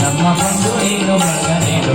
ನಮ್ಮ ಬಂಧು ನೀನು ಮಗ ನೀನು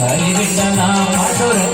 ஆகிவிட்ட நான் மற்றொரு